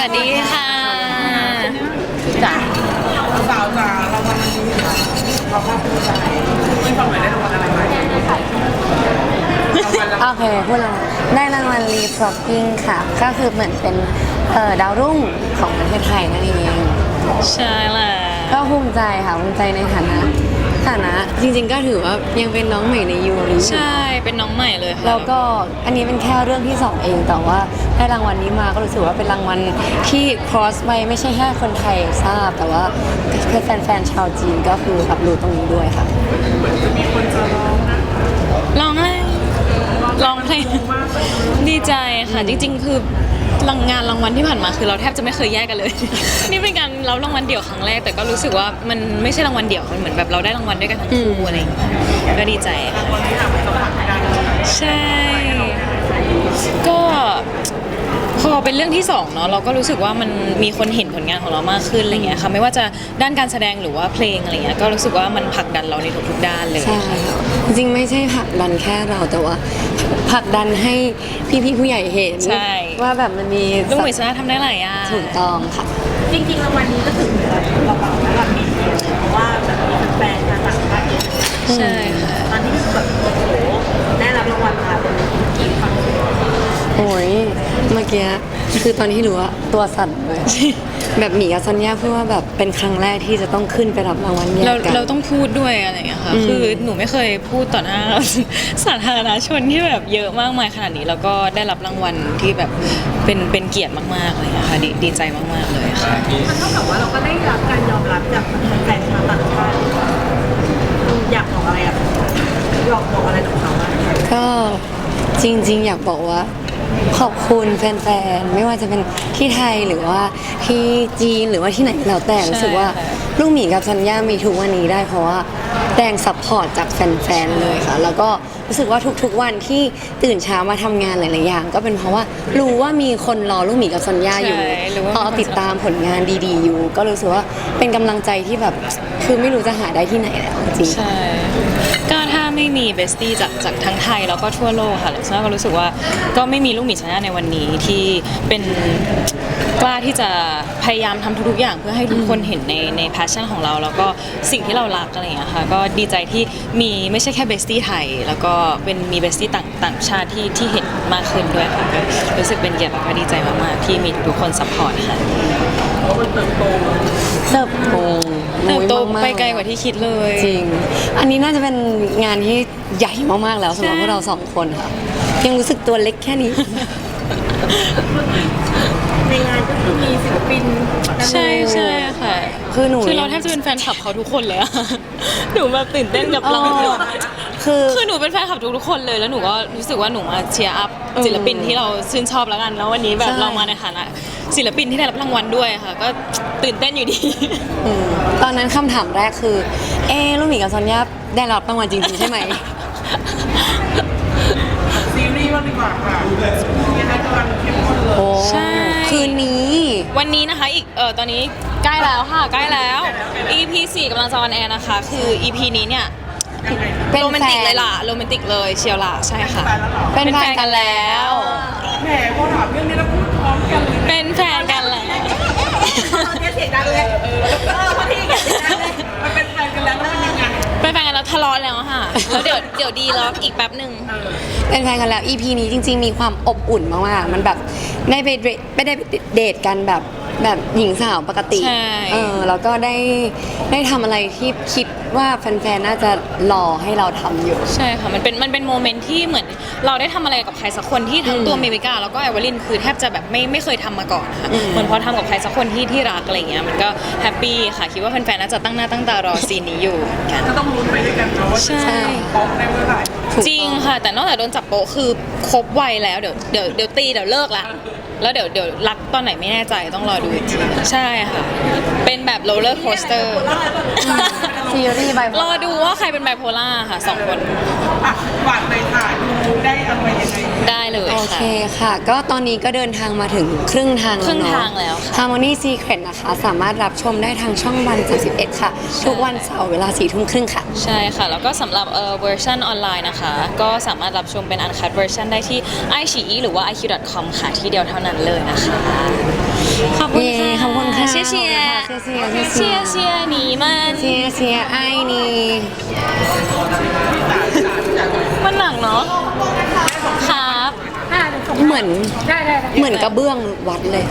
วัสดีค่ะจ๋าสาวจ๋าเราวันนี้เราภาคภูมิใจที่ฟังหน่อยได้รางวัลอะไรไหมรางวัลละโอเคพูดแล้วได้รางวัลรีฟ r อ k กิ้งค่ะ ก็คือเหมือนเป็นเอ่อดาวรุ่งของประเทศไทยนั่นเอง ใช่แหละก็ภูมิใจค่ะภูมิใจในฐานะ ฐานะจริงๆก็ถือว่ายังเป็นน้องใหม่ในยูริใช่เป็นน้องใหม่เลยค่ะแล้วก็อันนี้เป็นแค่เรื่องที่สองเองแต่ว่าได้รางวัลนี้มาก็รู้สึกว่าเป็นรางวัลที่ cross ไปไม่ใช่แค่คนไทยทราบ แต่ว่าแฟนๆชาวจีนก็คือรับรู้ตรงนี้ด้วยค่ะร้องไห้ร้องเพลงดีใจค่ะจริงๆคือ รางงานรางวัลที่ผ่านมาคือเราแทบจะไม่เคยแยกกันเลย นี่เป็นการรับรางวัลเดี่ยวครั้งแรก แต่ก็รู้สึกว่ามันไม่ใช่รางวัลเดี่ยวมันเหมือนแบบเราได้รางวัลด้วยกันทั้งคู่อะไรอย่างเงี้ยก็ดีใจค่ะใช่ ก็ พอเป็นเรื่องที่สองเนาะเราก็รู้สึกว่ามันมีคนเห็นผลงานของเรามากขึ้นอะไรเงี้ยค่ะไม่ว่าจะด้านการแสดงหรือว่าเพลงอะไรเงี้ยก็รู้สึกว่ามันผลักดันเราในทุกๆด้านเลยใช่ค่ะจริงๆไม่ใช่ผลักดันแค่เราแต่ว่าผลักดันให้พี่ๆผู้ใหญ่เห็นใช่ว่าแบบมันมีลูกหมวยชนะทำได้หลายอย่างถูกต้องค่ะ จริงๆรางวัลนี้ก็ถึงเราเบาๆแล้วแบบมีเพราะว่าแบบมีแฟนๆชาวต่างชาติเยอะใช่ค่ะตอนนี้คือแบบโอ้โหได้รับรางวัลมาเป็นกี่ครั้งโอ้ย เมื่อกี้คือตอนที่รู้ว่าตัวสั่นเลยแบบหมีกับซอนย่าพูดว่าแบบเป็นครั้งแรกที่จะต้องขึ้นไปรับรางวัลแยกเรากัน เราต้องพูดด้วยอะไรเงี้ยค่ะ อืม คือหนูไม่เคยพูดต่อหน้า สาธารณชนที่แบบเยอะมากมายขนาดนี้ แล้วก็ได้รับรางวัลที่แบบเป็นเป็นเกียรติมากๆอะไรเลยค่ะดีดีใจมากๆเลยค่ะ มันเท่ากับว่าเราก็ได้รับการยอมรับจากแฟนๆชาวต่างชาติอยากบอกอะไรอะอยากบอกอะไรกับเขาบ้างก็จริงๆ อยากบอกว่า ขอบคุณแฟนๆ ไม่ว่าจะเป็นที่ไทยหรือว่าที่จีนหรือว่าที่ไหนก็แล้วแต่ใช่รู้สึกว่าค่ะลูกหมีกับซันย่ามีทุกวันนี้ได้เพราะว่าแรงซัพพอร์ตจากแฟนๆ เลยค่ะ แล้วก็รู้สึกว่าทุกๆวันที่ตื่นเช้ามาทำงานหลายๆอย่าง ก็เป็นเพราะว่ารู้ว่ามีคนรอลูกหมีกับซันย่าอยู่ใช่หรือว่าเออติดตามผลงานดีๆ อยู่ ก็รู้สึกว่าเป็นกำลังใจที่แบบคือไม่รู้จะหาได้ที่ไหนแล้วจริงๆใช่ก็ถ้า ไม่มีเบสตี้จากจากทั้งไทยแล้วก็ทั่วโลกค่ะลักษณะก็รู้สึกว่าก็ไม่มีลูกหมีชนะในวันนี้ที่เป็นกล้าที่จะพยายามทำทุกๆอย่างเพื่อให้ทุกคนเห็นในในแพชชั่นของเรา แล้วก็สิ่งที่เรารักอะไรอย่างเงี้ยค่ะก็ดีใจที่มีไม่ใช่แค่เบสตี้ไทย แล้วก็เป็นมีเบสตี้ต่างต่างชาติที่ที่เห็นมากขึ้นด้วยค่ะก็รู้สึกเป็นเกียรติแล้วก็ดีใจมากๆที่มีทุกคนซัพพอร์ตค่ะเพราะมันเติบโตเติบโตเติบโตมากๆไปไกลกว่าที่คิดเลยจริง อันนี้น่าจะเป็นงานที่ใหญ่มากๆแล้วสำหรับใช่พวกเราสองคนค่ะ ยังรู้สึกตัวเล็กแค่นี้ ในงานก็คือมีศิลปินใช่ใช่ค่ะ คือหนูคือเราแทบจะเป็นแฟนคลับเขาทุกคนเลยอะหนูแบบตื่นเต้นกับเราอ๋อคือคือหนูเป็นแฟนคลับทุกๆคนเลยแล้วหนูก็รู้สึกว่าหนูมาเชียร์อัพศิลปินที่เราชื่นชอบแล้วกันแล้ววันนี้แบบใช่เรามาในฐานะศิลปินที่ได้รับรางวัลด้วยค่ะ ก็ตื่นเต้นอยู่ดีอืมตอนนั้นคำถามแรกคือ เอะลูกหมีกับซอนยา ได้รับรางวัลจริงๆใช่ไหม ซีรีส์บ้างดีกว่าค่ะยังไงกำลังเข้มข้นเลย โอ้ใช่ คืนนี้ วันนี้นะคะอีกเออตอนนี้ใกล้แล้วค่ะ ใกล้แล้ว EP 4กำลังจะออนแอร์นะคะ คือ EP นี้เนี่ยยังไงเป็นโรแมนติกแฟนเลยล่ะโรแมนติกเลยเชียวล่ะใช่ค่ะ ไปแล้วเหรอเป็นแฟนกันแล้ว แหมพอถามเรื่องนี้แล้วพูดพร้อมกันเลยเป็นแฟนกันแล้ว ตอนนี้เสียงดังเลยเออ ยวเดี๋ยวดีแล้วอีกแป๊บหนึ่ง เป็นแฟนกันแล้ว EP นี้จริง ๆ มีความอบอุ่นมากๆ มันแบบได้ไปเดทไม่ได้ไปเดทกันแบบ แบบหญิงสาวปกติ ใช่ เออ แล้วก็ได้ได้ทำอะไรที่คิดว่าแฟนๆ น่าจะรอให้เราทำอยู่ ใช่ค่ะ มันเป็นมันเป็นโมเมนต์ที่เหมือนเราได้ทำอะไรกับใครสักคนที่ทั้งตัวเมวิกาแล้วก็ไอวอลินคือแทบจะแบบไม่ไม่เคยทำมาก่อนค่ะอืมเหมือนพอทำกับใครสักคนที่ที่รักอะไรเงี้ยมันก็แฮปปี้ค่ะคิดว่าแฟนๆน่าจะตั้งหน้าตั้งตารอซีนนี้อยู่เหมือนกัน ก็ต้องลุ้นไปด้วยกันเนาะว่าจะใช่ พร้อมในเมื่อไหร่ ถูกจริงค่ะ แต่นอกจากโดนจับโป๊ะคือครบวัยแล้วเดี๋ยวเดี๋ยวเดี๋ยวตีเดี๋ยวเลิกละ แล้วเดี๋ยวเดี๋ยวรักตอนไหนไม่แน่ใจต้องรอดูอีกทีใช่ค่ะ เป็นแบบโรลเลอร์โคสเตอร์ซีรีส์ใบรอดูว่าใครเป็นไบโพล่าค่ะสองคน อะหวานในถ่ายดูได้อะไรยังไงได้ เลยโอเคค่ะ ก็ตอนนี้ก็เดินทางมาถึงครึ่งทางครึ่งเนอะทางแล้วค่ะ Harmony Secret นะคะ สามารถรับชมได้ทางช่องวัน31ค่ะ ทุกวันเสาร์เวลา4ทุ่มครึ่งค่ะ ใช่ค่ะ แล้วก็สำหรับเอ่อเวอร์ชันออนไลน์นะคะ ก็สามารถรับชมเป็น uncut version ได้ที่ i อ e หรือว่า iq.com ค่ะที่เดียวเท่านั้นเลยนะคะ ขอบคุณเย้ค่ะขอบคุณค่ะเชียร์เชียร์เชียร์เชีเชียยร์ ร์เชียร์หนีมันเชียร์เชียร์ไอ้นี่ มันหนักเนาะครับ เหมือนเหมือนกระเบื้องวัดเลย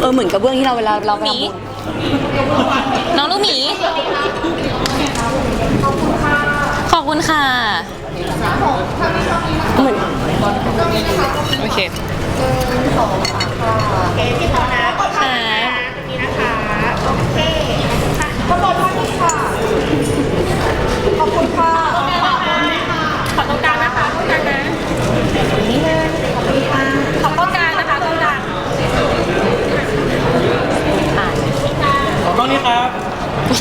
เออเหมือนกระเบื้องที่เราเวลาเราไปหมีทำบุญน้องลูกหมี ขอบคุณค่ะ เหมือนโอเคค่ะ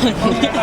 Yeah.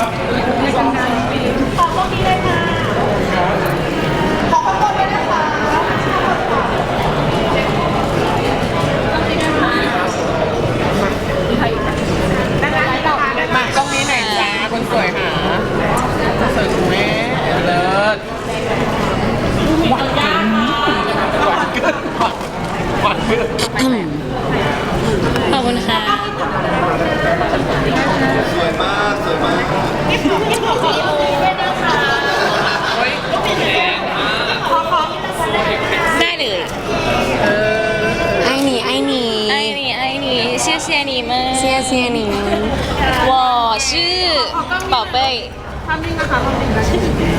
นิ่งนะคะภาพนิ่งนะ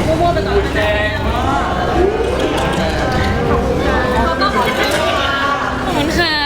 มั่วๆไปก่อนนะขอบคุณค่ะ